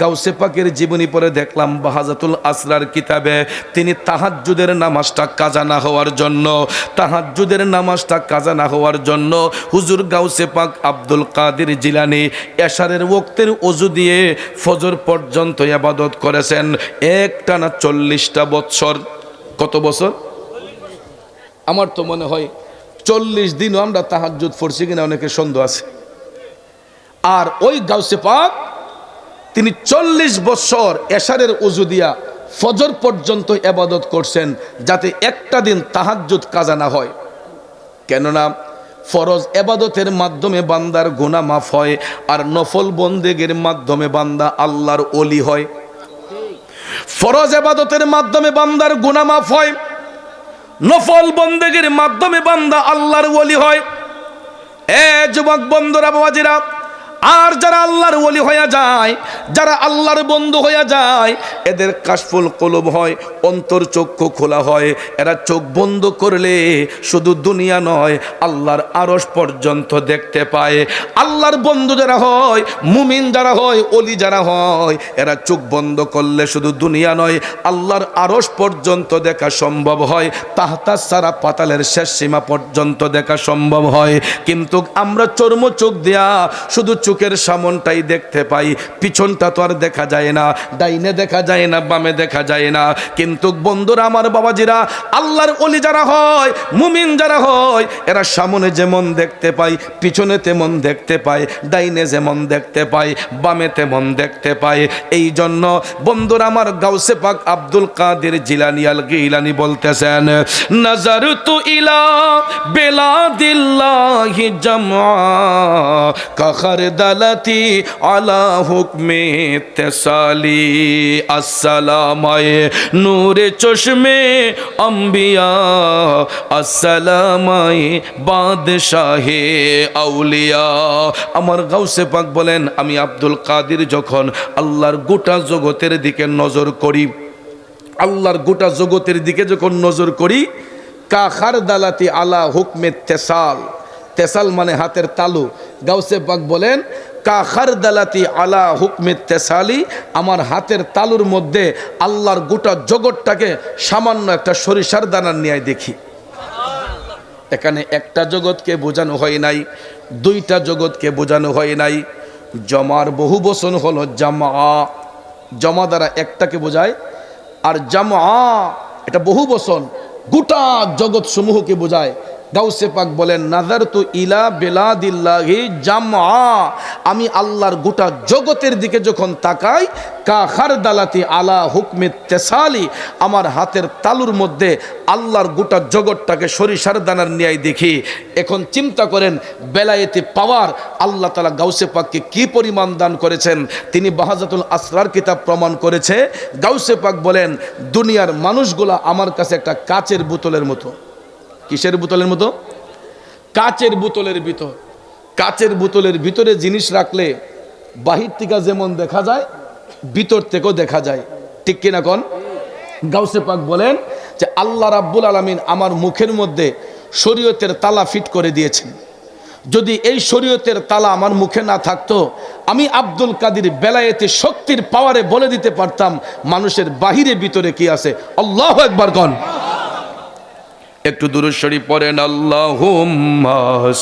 গাউসে পাকের জীবনী পরে দেখলাম বাহাজাতুল আসরার কিতাবে। তিনি তাহাজ্জুদের নামাজটা কাজা না হওয়ার জন্য, তাহাজ্জুদের নামাজটা কাজা না হওয়ার জন্য হুজুর গাউসে পাক আব্দুল কাদের জিলানি এশারের ওক্তের অজু দিয়ে ফজর পর্যন্ত আবাদত করেছেন। একটানা চল্লিশটা বৎসর। কত বছর? আমার তো মনে হয় চল্লিশ দিনও আমরা তাহাজ্জুদ পড়ছি কিনা অনেকের সন্দেহ আছে। আর ওই গাউসে পাক তিনি চল্লিশ বছর এশারের উজু দিয়া ফজর পর্যন্ত এবাদত করছেন যাতে একটা দিন তাহাজ্জুদ কাজা না হয়। কেননা ফরজ এবাদতের মাধ্যমে বান্দার গুণা মাফ হয় আর নফল বন্দেগের মাধ্যমে বান্দা আল্লাহর অলি হয়। ফরজ এবাদতের মাধ্যমে বান্দার গুণা মাফ হয়, নফল বন্দেগের মাধ্যমে বান্দা আল্লাহর অলি হয়। এ যুবক বন্ধুরা, বাবাজিরা আর যারা আল্লাহর ওলি হয়ে যায়, যারা আল্লাহর বন্ধু হয়ে যায়, এদের কাশফুল কলব হয়, অন্তর চক্ষু খোলা হয়। এরা চোখ বন্ধ করলে শুধু দুনিয়া নয়, আল্লাহর আরস পর্যন্ত দেখতে পায়। আল্লাহর বন্ধু যারা হয়, মুমিন যারা হয় অলি যারা হয়, এরা চোখ বন্ধ করলে শুধু দুনিয়া নয়, আল্লাহর আরস পর্যন্ত দেখা সম্ভব হয়। তাহতা সারা পাতালের শেষ সীমা পর্যন্ত দেখা সম্ভব হয়। কিন্তু আমরা চর্ম চোখ দেয়া শুধু চোখের সামনটাই দেখতে পাই। পিছনটা তো আর দেখা যায় না, ডাইনে দেখা যায় না, বামে দেখা যায় না। কিন্তু বন্ধুরা, আমার বাবাজিরা, আল্লাহর অলি যারা হয়, মুমিন যারা হয়, এরা সামনে যেমন দেখতে পাই, পিছনে তেমন দেখতে পায় ডাইনে যেমন দেখতে পায় বামে তেমন দেখতে পায় এই জন্য বন্ধুরা, আমার গাউসে পাক আব্দুল কাদের জিলানি আল গিলানি বলতেছেন, নজর তু ইলা বেলা বেলাদিল্লাহি জামা কাখার দালাতি আলা হুকমে তেসালি, আসসালামায়ে নূরে চশমে আম্বিয়া, আসসালামায়ে বাদশাহে আউলিয়া। আমার গাউসে পাক বলেন, আমি আব্দুল কাদির যখন আল্লাহর গোটা জগতের দিকে নজর করি, আল্লাহর গোটা জগতের দিকে যখন নজর করি, কাখার দালাতি আলা হুকমে তেসাল তেসাল মানে হাতের তালু। গাউসে পাক বলেন কাখার দালাতি আলা হুকমে তেসালি আমার হাতের তালুর মধ্যে আল্লাহর গোটা জগৎটাকে সামান্য একটা সরিষার দানার নিয়ে দেখি। এখানে একটা জগৎকে বোঝানো হয় নাই, দুইটা জগৎকে বোঝানো হয় নাই। জমার বহু বচন হলো জামা। জমা দ্বারা একটাকে বোঝায়, আর জামা, এটা বহু বচন, গোটা জগৎ সমূহকে বোঝায়। গাউসে পাক বলেন নাজার তু ইলা বেলাদিল্লাহি জামা আমি আল্লাহর গোটা জগতের দিকে যখন তাকাই কাহার দালাতি আলা হুকমে তেসালি। আমার হাতের তালুর মধ্যে আল্লাহর গোটা জগৎটাকে সরিষার দানার ন্যায় দেখি। এখন চিন্তা করেন, বেলায়েতে পাওয়ার আল্লাহ তালা গাউসে পাককে কি পরিমাণ দান করেছেন? তিনি বাহাজাতুল আসরার কিতাব প্রমাণ করেছে। গাউসে পাক বলেন, দুনিয়ার মানুষগুলা আমার কাছে একটা কাচের বোতলের মতো। কিসের বোতলের মতো? কাচের বোতলের ভিতর। কাচের বোতলের ভিতরে জিনিস রাখলে বাহির থেকে যেমন দেখা যায়, ভিতর থেকেও দেখা যায়। ঠিক কিনা কন? গাউসে পাক বলেন যে আল্লাহ রাব্বুল আলমিন আমার মুখের মধ্যে শরীয়তের তালা ফিট করে দিয়েছেন। যদি এই শরীয়তের তালা আমার মুখে না থাকতো, আমি আব্দুল কাদির বেলায়েতে শক্তির পাওয়ারে বলে দিতে পারতাম, মানুষের বাহিরে ভিতরে কি আছে? আল্লাহ একবার গণ একটু দূরস্বরী পড়েন আল্লাহুম্মা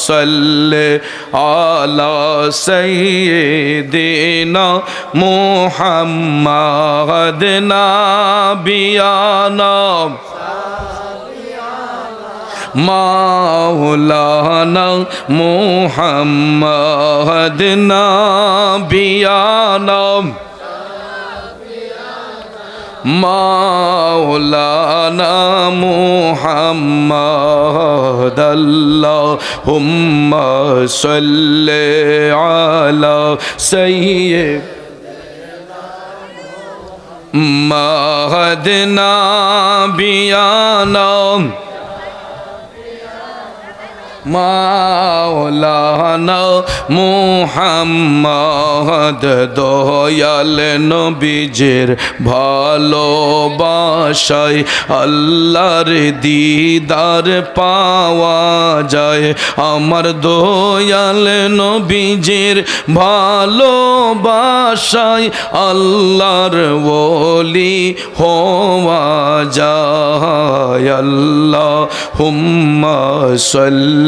সাল্লি আলা সাইয়্যিদিনা মুহাম্মাদ নাবিয়ানা মাওলানা মুহাম্মাদ নাবিয়ানা মাওলানা মুহাম্মদ আল্লাহুম্মা সাল্লি আলা সাইয়্যিদ মাহদনা বিয়ানা মাওলানা মুহাম্মদ, দয়াল নবীজের ভালোবাসায় আল্লাহর দিদার পাওয়া যায়। আমার দয়াল নবীজের ভালোবাসায় আল্লাহর বলি হওয়া যায়। আল্লাহ হুম্মা সাল্লে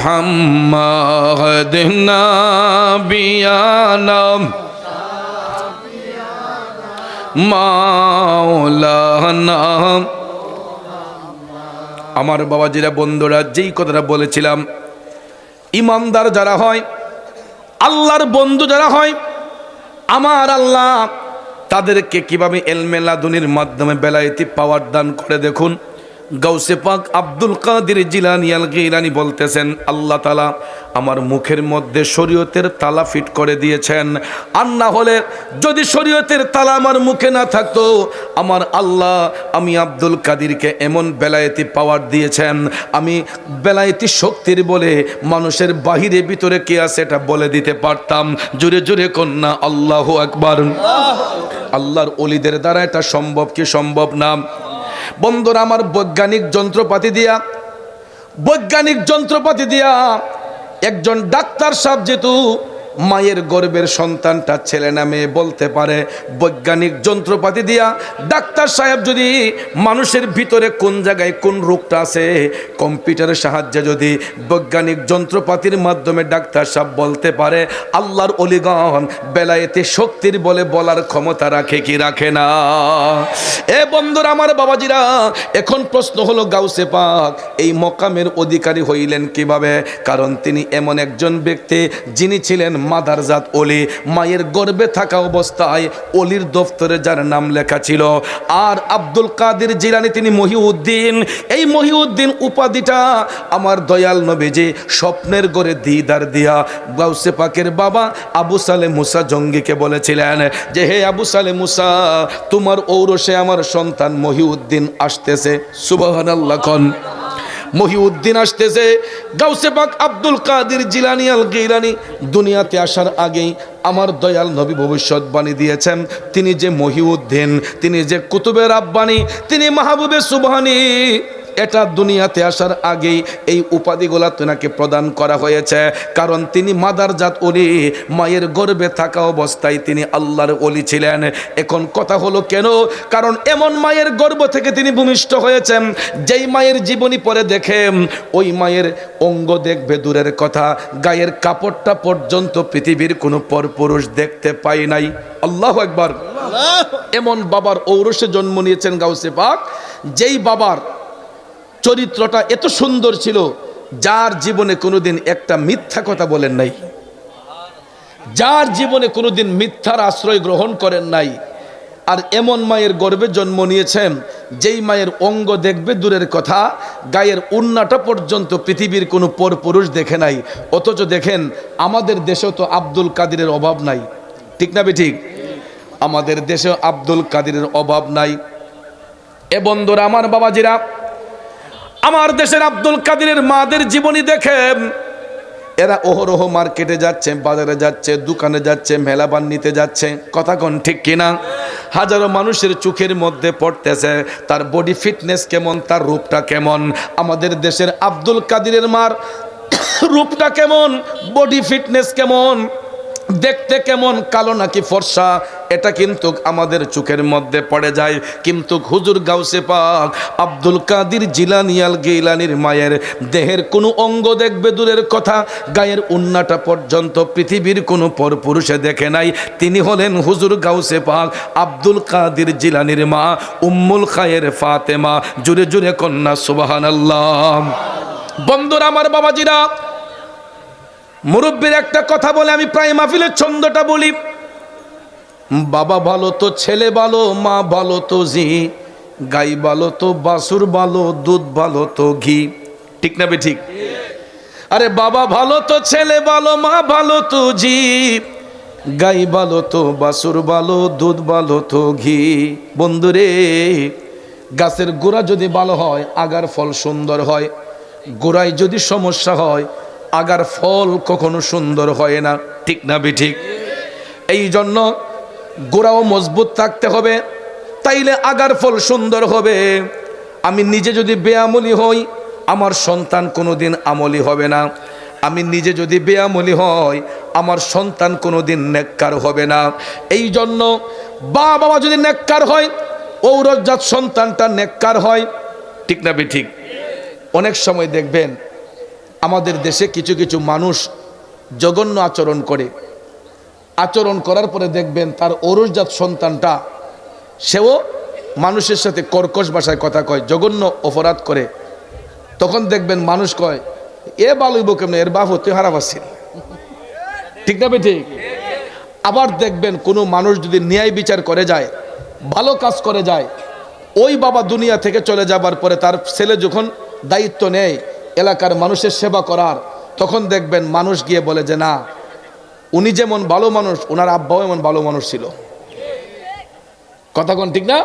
মোহাম্মদ নাবিয়ানা মাওলানা। আমার বাবাজিরা, বন্ধুরা, যেই কথাটা বলেছিলাম, ইমানদার যারা হয়, আল্লাহর বন্ধু যারা হয়, আমার আল্লাহ তাদেরকে কীভাবে এলমেলাদুনির মাধ্যমে বেলায়েতি পাওয়ার দান করে দেখুন। গাউসে পাক আব্দুল কাদির জিলানি আল গিলানি বলতেছেন, আল্লাহ তালা আমার মুখের মধ্যে শরীয়তের তালা ফিট করে দিয়েছেন। আর না হলে যদি শরীয়তের তালা আমার মুখে না থাকতো, আমার আল্লাহ আমি আব্দুল কাদিরকে এমন বেলায়েতি পাওয়ার দিয়েছেন। আমি বেলায়েতি শক্তির বলে মানুষের বাহিরে ভিতরে কে আছে এটা বলে দিতে পারতাম। জোরে জোরে কন্যা, আল্লাহ একবার আল্লাহর অলিদের দ্বারা এটা সম্ভব কি সম্ভব না? বন্ধুরা আমার বৈজ্ঞানিক যন্ত্রপাতি দিয়া বৈজ্ঞানিক যন্ত্রপাতি দিয়া একজন ডাক্তার সাহেব যেহেতু মায়ের গর্বের সন্তানটা ছেলে না মেয়ে বলতে পারে। বৈজ্ঞানিক যন্ত্রপাতি দিয়া ডাক্তার সাহেব যদি মানুষের ভিতরে কোন জায়গায় কোন রোগটা আছে, কম্পিউটারের সাহায্যে যদি বৈজ্ঞানিক যন্ত্রপাতির মাধ্যমে ডাক্তার সাহেব বলতে পারে, আল্লাহর অলিগণ বেলায়েতে শক্তির বলে বলার ক্ষমতা রাখে কি রাখে না? এ বন্ধুরা আমার বাবাজিরা, এখন প্রশ্ন হলো গাউসে পাক, এই মকামের অধিকারী হইলেন কীভাবে? কারণ তিনি এমন একজন ব্যক্তি যিনি ছিলেন মাদারজাত অলি মায়ের গর্বে থাকা অবস্থায় অলির দফতরে যার নাম লেখা ছিল আর আব্দুল কাদের জিলানি, তিনি মহিউদ্দিন। এই মহিউদ্দিন উপাধিটা আমার দয়াল নবীজি স্বপ্নের গড়ে দিদার দিয়া গাউসে পাকের বাবা আবু সালে মুসা জঙ্গিকে বলেছিলেন যে, হে আবু সালে মুসা, তোমার ঔরসে আমার সন্তান মহিউদ্দিন আসতেছে। সুবাহান আল্লাহ মহিউদ্দিন আসতেছে। গাউসে পাক আব্দুল কাদির জিলানি আল গিলানি দুনিয়াতে আসার আগেই আমার দয়াল নবী ভবিষ্যৎবাণী দিয়েছেন। তিনি যে মহিউদ্দিন, তিনি যে কুতুবের আব্বানি, তিনি মাহবুবে সুবহানি। এটা দুনিয়াতে আসার আগেই এই উপাধিগুলা তেনাকে প্রদান করা হয়েছে। কারণ তিনি মাদারজাত অলি মায়ের গর্বে থাকা অবস্থায় তিনি আল্লাহর অলি ছিলেন। এখন কথা হলো কেন? কারণ এমন মায়ের গর্ভ থেকে তিনি ভূমিষ্ঠ হয়েছেন যেই মায়ের জীবনী পরে দেখে ওই মায়ের অঙ্গ দেখবে দূরের কথা। গায়ের কাপড়টা পর্যন্ত পৃথিবীর কোনো পরপুরুষ দেখতে পাই নাই। আল্লাহ একবার এমন বাবার ঔরসে জন্ম নিয়েছেন গাউসে পাক যেই বাবার চরিত্রটা এত সুন্দর ছিল, যার জীবনে কোনোদিন একটা মিথ্যা কথা বলেন নাই। যার জীবনে কোনোদিন মিথ্যার আশ্রয় গ্রহণ করেন নাই। আর এমন মায়ের গর্বে জন্ম নিয়েছেন, যেই মায়ের অঙ্গ দেখবে দূরের কথা, গায়ের উন্নাটা পর্যন্ত পৃথিবীর কোনো পরপুরুষ দেখে নাই। অথচ দেখেন, আমাদের দেশেও তো আব্দুল কাদিরের অভাব নাই। ঠিক না ঠিক আমাদের দেশে আব্দুল কাদিরের অভাব নাই। এ বন্ধুরা, আমার বাবাজিরা আমার দেশের আব্দুল কাদিরের মাদের জীবনী দেখে এরা ওহরোহ মার্কেটে যাচ্ছে, বাজারে যাচ্ছে, দোকানে যাচ্ছে মেলাবান নিতে যাচ্ছে। কথা কোন ঠিক কিনা? হাজারো মানুষের চোখের মধ্যে পড়তেছে, তার বডি ফিটনেস কেমন, তার রূপটা কেমন? আমাদের দেশের আব্দুল কাদিরের মার রূপটা কেমন বডি ফিটনেস কেমন? দেখতে কেমন কালো নাকি ফর্সা, এটা কিন্তু আমাদের চোখের মধ্যে পড়ে যায়। কিন্তু হুজুর গাউসে পাক, আব্দুল কাদির জিলানিয়াল গেইলানির মায়ের দেহের কোনো অঙ্গ দেখবে দূরের কথা। গায়ের উন্নাটা পর্যন্ত পৃথিবীর কোনো পরপুরুষে দেখে নাই। তিনি হলেন হুজুর গাউসে পাক, আব্দুল কাদির জিলানির মা, উম্মুল খায়ের ফাতেমা। জুড়ে জুড়ে কন্যা সুবাহান আল্লাহ বন্ধুরা, আমার বাবাজিরা মুরব্বীর একটা কথা বলে, আমি প্রায় মাহফিলের ছন্দটা বলি। বাবা ভালো তো ছেলে ভালো, মা ভালো তো জি, গাই ভালো তো বাসুর ভালো, দুধ ভালো তো ঘি। ঠিক না বে ঠিক? আরে বাবা ভালো তো ছেলে ভালো, মা ভালো তো জি, গাই ভালো তো বাসুর ভালো, দুধ ভালো তো ঘি। বন্ধুরে গাছের গোড়া যদি ভালো হয়, আগার ফল সুন্দর হয়, গোড়ায় যদি সমস্যা হয় আগার ফল কখনো সুন্দর হয় না। ঠিক না বে ঠিক? এই জন্য গোড়াও মজবুত থাকতে হবে, তাইলে আগার ফল সুন্দর হবে। আমি নিজে যদি বেআমলি হই, আমার সন্তান কোনো দিন আমলি হবে না। আমি নিজে যদি বেআমলি হয় আমার সন্তান কোনো দিন নেককার হবে না। এই জন্য বা বাবা যদি নেককার হয় ঔরজাত সন্তানটা নেককার হয়। ঠিক না বে ঠিক? অনেক সময় দেখবেন আমাদের দেশে কিছু কিছু মানুষ জঘন্য আচরণ করে। আচরণ করার পরে দেখবেন তার ঔরজাত সন্তানটা, সেও মানুষের সাথে কর্কশ ভাষায় কথা কয়, জঘন্য অপরাধ করে। তখন দেখবেন মানুষ কয়, এ বালুইব কেমন? এর বাপ হতে হারাপ ঠিক না ঠিক আবার দেখবেন কোনো মানুষ যদি ন্যায় বিচার করে যায়, ভালো কাজ করে যায়, ওই বাবা দুনিয়া থেকে চলে যাবার পরে তার ছেলে যখন দায়িত্ব নেয় এলাকার মানুষের সেবা করার, তখন দেখবেন মানুষ গিয়ে বলে যে, না, উনি যেমন ভালো মানুষ ওনার আব্বাও এমন ভালো মানুষ ছিল। কথা কোন ঠিক না?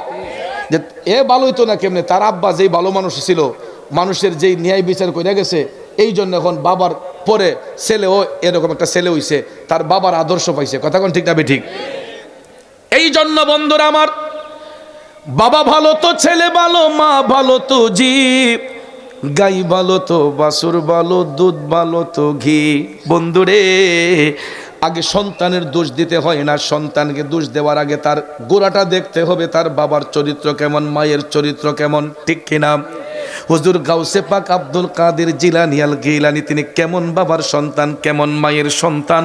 যে, এ ভালোই তো না কেমনে, তার আব্বা যেই ভালো মানুষ ছিল, মানুষের যেই ন্যায় বিচার করে গেছে, এই জন্য এখন বাবার পরে ছেলেও এরকম একটা ছেলে হইছে, তার বাবার আদর্শ পাইছে। কথা কোন ঠিক না ঠিক এই জন্য বন্ধুরা আমার, বাবা ভালো তো, ছেলে ভালো, মা ভালো তো, জীব। গাই ভালো তো বাসুর ভালো, দুধ ভালো তো, ঘি। বন্ধুরে, আগে সন্তানের দোষ দিতে হয় না, সন্তানকে দোষ দেওয়ার আগে তার গোড়াটা দেখতে হবে, তার বাবার চরিত্র কেমন, মায়ের চরিত্র কেমন, ঠিক কিনা? হুজুর গাউসে পাক আব্দুল কাদের জিলানি আল গিলানি, তিনি কেমন বাবার সন্তান, কেমন মায়ের সন্তান?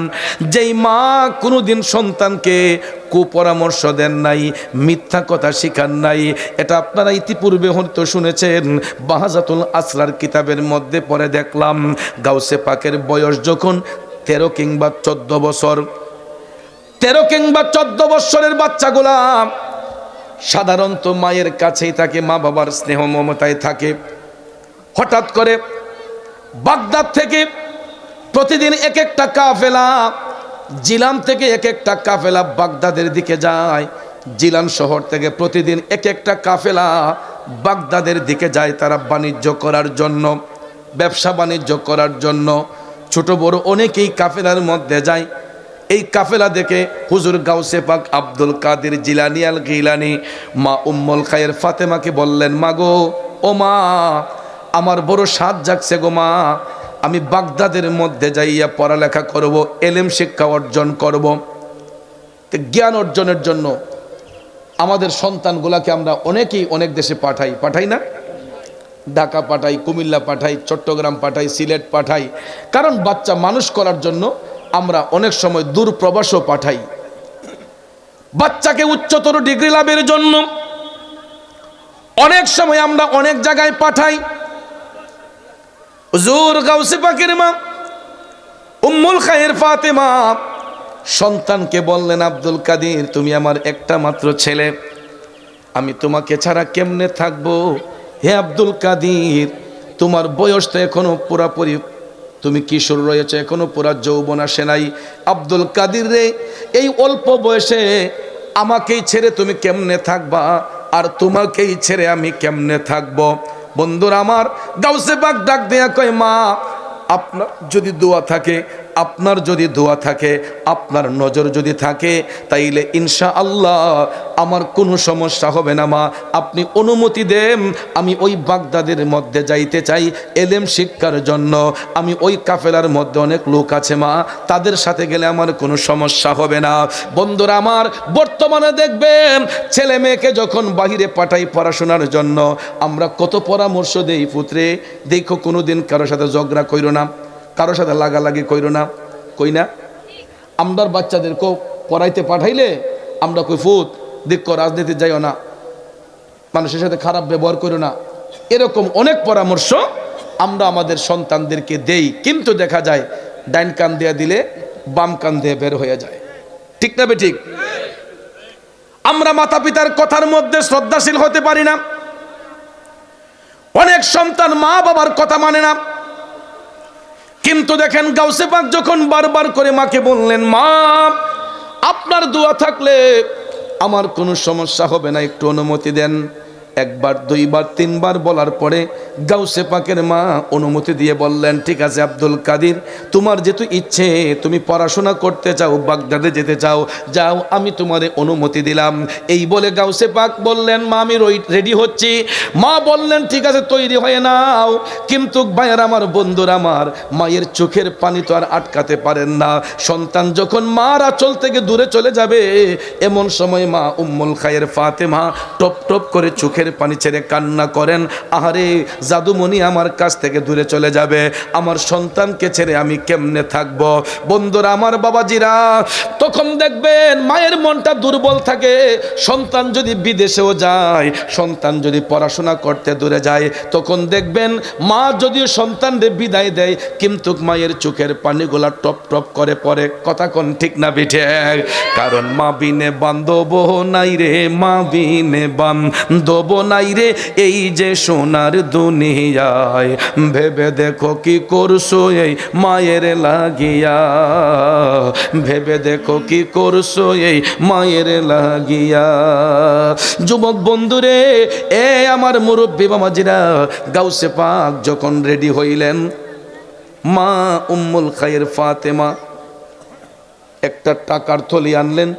যেই মা কোনোদিন সন্তানকে কুপরামর্শ দেন নাই, মিথ্যা কথা শিখান নাই, এটা আপনারা ইতিপূর্বে হয়তো শুনেছেন, বাহাজাতুল আসরার কিতাবের মধ্যে পরে দেখলাম, গাউসে পাকের বয়স যখন তেরো কিংবা চোদ্দ বছর, তেরো কিংবা চোদ্দ বছরের বাচ্চাগুলা সাধারণত মায়ের কাছেই থাকে, মা বাবার স্নেহ মমতায় থাকে। হঠাৎ করে বাগদাদ থেকে প্রতিদিন এক একটা কাফেলা জিলাম থেকে এক একটা কাফেলা বাগদাদের দিকে যায়। জিলান শহর থেকে প্রতিদিন এক একটা কাফেলা বাগদাদের দিকে যায় তারা বাণিজ্য করার জন্য, ব্যবসা বাণিজ্য করার জন্য। ছোট বড় অনেকেই কাফেলার মধ্যে যায়। এই কাফেলা দেখে হুজুর গাউসে পাক আব্দুল কাদের জিলানি আল গিলানি, মা উম্মল খায়ের ফাতেমাকে বললেন মা গো ও মা, আমার বড় সাত জাগছে গো মা। আমি বাগদাদের মধ্যে যাইয়া পড়ালেখা করব, এলেম শিক্ষা অর্জন করব। জ্ঞান অর্জনের জন্য আমাদের সন্তানগুলাকে আমরা অনেকেই অনেক দেশে পাঠাই। পাঠাই না? ঢাকা পাঠাই, কুমিল্লা পাঠাই, চট্টগ্রাম পাঠাই, সিলেট পাঠাই। কারণ বাচ্চা মানুষ করার জন্য আমরা অনেক সময় দূর প্রবাসও পাঠাই। বাচ্চাকে উচ্চতর ডিগ্রি লাভের জন্য অনেক সময় আমরা অনেক জায়গায় পাঠাই। জোর গাউসে পাখির মা, উম্মুল খায়ের ফাতেমা, সন্তানকে বললেন, আব্দুল কাদির, তুমি আমার একটা মাত্র ছেলে। আমি তোমাকে ছাড়া কেমনে থাকব? হে আব্দুল কাদির, তোমার বয়স তো এখনও পুরাপুরি তুমি কিশোর রয়েছে এখনও? পুরা যৌবনা সেনাই আব্দুল কাদির রে, এই অল্প বয়সে আমাকেই ছেড়ে তুমি কেমনে থাকবা? আর তোমাকেই ছেড়ে আমি কেমনে থাকব? বন্ধুরা আমার, গাউসে বাগ ডাক দেয়া কয়, মা, আপনার যদি দোয়া থাকে আপনার যদি দোয়া থাকে, আপনার নজর যদি থাকে, তাইলে ইনশা আল্লাহ আমার কোনো সমস্যা হবে না মা। আপনি অনুমতি দেন, আমি ওই বাগদাদের মধ্যে যাইতে চাই, এলেম শিক্ষার জন্য। আমি ওই কাফেলার মধ্যে অনেক লোক আছে মা, তাদের সাথে গেলে আমার কোনো সমস্যা হবে না। বন্ধুরা আমার, বর্তমানে দেখবেন, ছেলে মেয়েকে যখন বাহিরে পাঠাই পড়াশোনার জন্য, আমরা কত পরামর্শ দেই পুত্রে। দেখো কোনো দিন কারোর সাথে ঝগড়া কইরো না। কারোর সাথে লাগালাগি কইরো না, কই না? আমরার বাচ্চাদেরকেও পড়াইতে পাঠাইলে আমরা কই, ফুত দেখ রাজনীতি যাইও না, মানুষের সাথে খারাপ ব্যবহার করো না। এরকম অনেক পরামর্শ আমরা আমাদের সন্তানদেরকে দেই, কিন্তু দেখা যায় ডাইন কান দিয়ে দিলে বাম কান দিয়ে বের হয়ে যায়। ঠিক না ঠিক আমরা মাতা পিতার কথার মধ্যে শ্রদ্ধাশীল হতে পারি না। অনেক সন্তান মা বাবার কথা মানে না। কিন্তু দেখেন গাউসে পাক যখন বারবার করে মাকে বললেন, মা, আপনার দোয়া থাকলে আমার কোনো সমস্যা হবে না, একটু অনুমতি দেন। একবার, দুইবার, তিনবার বলার পরে গাউসে পাকের মা অনুমতি দিয়ে বললেন, ঠিক আছে আব্দুল কাদির, তোমার যেহেতু ইচ্ছে, তুমি পড়াশোনা করতে চাও, বাগদাদে যেতে চাও, যাও, আমি তোমারে অনুমতি দিলাম। এই বলে গাউসে পাক বললেন, মা, আমি রেডি হচ্ছি। মা বললেন, ঠিক আছে, তৈরি হয়ে নাও। কিন্তু ভাইয়ের আমার, বন্ধুর আমার, মায়ের চোখের পানি তো আর আটকাতে পারেন না। সন্তান যখন মার আচল থেকে দূরে চলে যাবে, এমন সময় মা উম্মুল খায়ের ফাতেমা টপ টপ করে চোখের পানি ছেড়ে কান্না করেন, আহারে, জাদুমণি আমার কাছ থেকে দূরে চলে যাবে। আমার সন্তানকে ছেড়ে আমি কেমনে থাকব? বন্ধুরা, আমার বাবাজিরা, তখন দেখবেন মায়ের মনটা দুর্বল থাকে। সন্তান যদি বিদেশেও যায়, সন্তান যদি পড়াশোনা করতে দূরে যায়, তখন দেখবেন মা যদিও সন্তানদের বিদায় দেয়, কিন্তু মায়ের চোখের পানিগুলা টপ টপ করে পরে কথা কোন ঠিক না বিঠে? কারণ মা বিনে বান্ধব নাই রে, মা বিনে বান্ধব নাই রে এই যে সোনার দুনিয়ায়। ভেবে দেখো কি করছ এই মায়ের লাগিয়া। ভেবে দেখো কি করছ এই মায়ের লাগিয়া। যুবক বন্ধুরে, এ আমার মুরব্বী বাবাজিরা গাউসে পাক যখন রেডি হইলেন, মা উম্মুল খায়ের ফাতেমা একটা টাকার থলি আনলেন।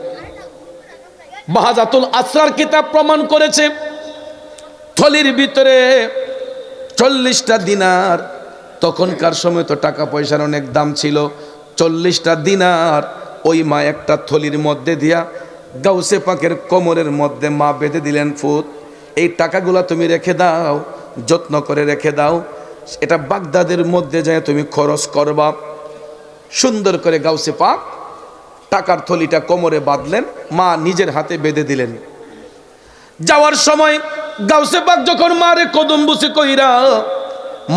বাহাজাতুল আসরার কিতাব প্রমাণ করেছে। থলির ভিতরে চল্লিশটা দিনার, তখনকার সময় তো টাকা পয়সার অনেক দাম ছিল, চল্লিশটা দিনার, ওই মা একটা থলির মধ্যে দিয়া গাউসে পাকের কোমরের মধ্যে মা বেঁধে দিলেন ফুত, এই টাকাগুলা তুমি রেখে দাও, যত্ন করে রেখে দাও, এটা বাগদাদের মধ্যে যায় তুমি খরচ করবা। সুন্দর করে গাউসে পাক টাকার থলিটা কোমরে বাঁধলেন, মা নিজের হাতে বেঁধে দিলেন। যাওয়ার সময় গাউসে পাক যখন মারে কদম বসে কইরা,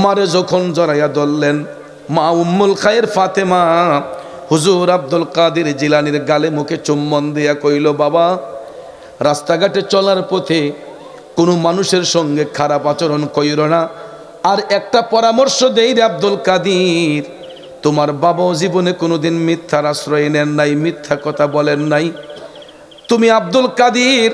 মারে যখন জড়াইয়া ধরলেন, মা উম্মুল খায়ের ফাতেমা, হুজুর আব্দুল কাদের জিলানির গালে মুখে চুম্বন দিয়া কইল, বাবা, রাস্তাঘাটে চলার পথে কোনো মানুষের সঙ্গে খারাপ আচরণ কইর না। আর একটা পরামর্শ দেই রে আব্দুল কাদির, তোমার বাবাও জীবনে কোনোদিন মিথ্যার আশ্রয় নেন নাই, মিথ্যা কথা বলেন নাই। তুমি আব্দুল কাদির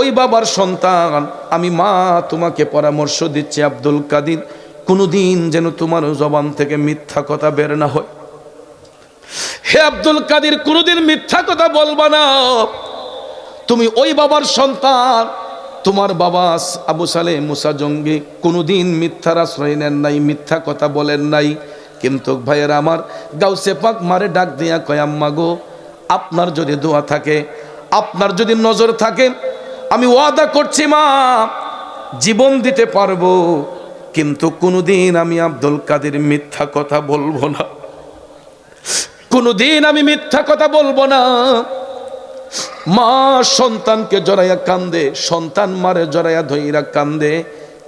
ওই বাবার সন্তান, আমি মা তোমাকে পরামর্শ দিচ্ছি আব্দুল কাদির, কোনোদিন যেন তোমার জবান থেকে মিথ্যা কথা বের না হয়। হে আব্দুল কাদির, কোনোদিন মিথ্যা কথা বলবা না। তুমি ওই বাবার সন্তান, তোমার বাবা আবু সালে মুসা জঙ্গি, কোনোদিন মিথ্যার আশ্রয় নেন নাই, মিথ্যা কথা বলেন নাই। কিন্তু ভাইয়ের আমার, গাউসে পাক মারে ডাক দিয়া কয়, আম্মা গো, আপনার যদি দোয়া থাকে, আপনার যদি নজর থাকে আমি ওয়াদা করছি, মা, জীবন দিতে পারব, কিন্তু কোনোদিন আমি আব্দুল কাদের মিথ্যা কথা বলব না। কোনোদিন আমি মিথ্যা কথা বলব না। মা সন্তানকে জড়াইয়া কান্দে, সন্তান মারে জড়াইয়া ধইরা কান্দে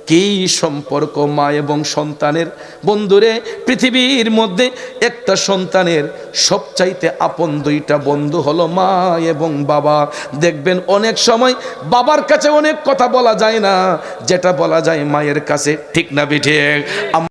কি সম্পর্ক মা এবং সন্তানের। বন্ধুরে, পৃথিবীর মধ্যে একটা সন্তানের সবচাইতে আপন দুইটা বন্ধু হলো মা এবং বাবা। দেখবেন অনেক সময় বাবার কাছে অনেক কথা বলা যায় না, যেটা বলা যায় মায়ের কাছে। ঠিক না বিঠে